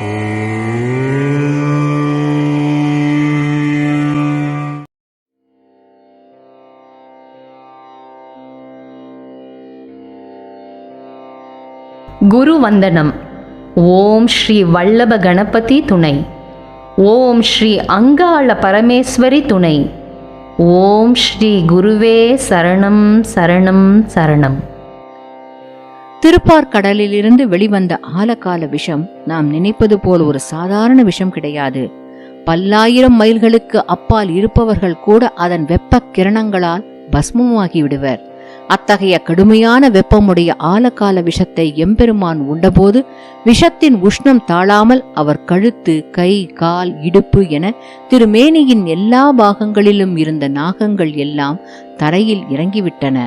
குரு வந்தனம் ஓம் ஸ்ரீ வல்லப கணபதி துணை. ஓம் ஸ்ரீ அங்காள பரமேஸ்வரி துணை. ஓம் ஸ்ரீ குருவே சரணம் சரணம் சரணம். திருப்பார்கடலிலிருந்து வெளிவந்த ஆலகால விஷம் நாம் நினைப்பது போல் ஒரு சாதாரண விஷம் கிடையாது. பல்லாயிரம் மைல்களுக்கு அப்பால் இருப்பவர்கள் கூட அதன் வெப்ப கிரணங்களால் பஸ்மமாகி விடுவர். அத்தகைய கடுமையான வெப்பமுடைய ஆலகால விஷத்தை எம்பெருமான் உண்டபோது விஷத்தின் உஷ்ணம் தாழாமல் அவர் கழுத்து கை கால் இடுப்பு என திருமேனியின் எல்லா பாகங்களிலும் இருந்த நாகங்கள் எல்லாம் தரையில் இறங்கிவிட்டன.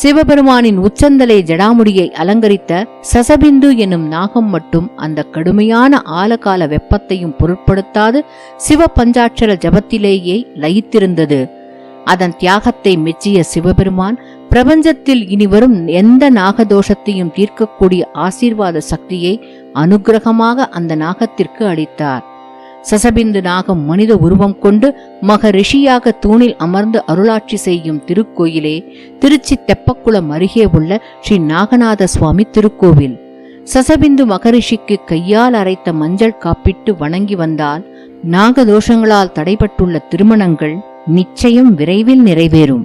சிவபெருமானின் உச்சந்தலை ஜடாமுடியை அலங்கரித்த சசபிந்து என்னும் நாகம் மட்டும் அந்த கடுமையான ஆலகால வெப்பத்தையும் பொருட்படுத்தாது சிவ பஞ்சாட்சர ஜபத்திலேயே லயித்திருந்தது. அதன் தியாகத்தை மெச்சிய சிவபெருமான் பிரபஞ்சத்தில் இனிவரும் எந்த நாகதோஷத்தையும் தீர்க்கக்கூடிய ஆசீர்வாத சக்தியை அனுக்கிரகமாக அந்த நாகத்திற்கு அளித்தார். சசபிந்து நாகம் மனித உருவம் கொண்டு மகரிஷியாக தூணில் அமர்ந்து அருளாட்சி செய்யும் திருக்கோயிலே திருச்சி தெப்பக்குளம் அருகே உள்ள ஸ்ரீ நாகநாத சுவாமி திருக்கோவில். சசபிந்து மகரிஷிக்கு கையால் அரைத்த மஞ்சள் காப்பிட்டு வணங்கி வந்தால் நாகதோஷங்களால் தடைபட்டுள்ள திருமணங்கள் நிச்சயம் விரைவில் நிறைவேறும்.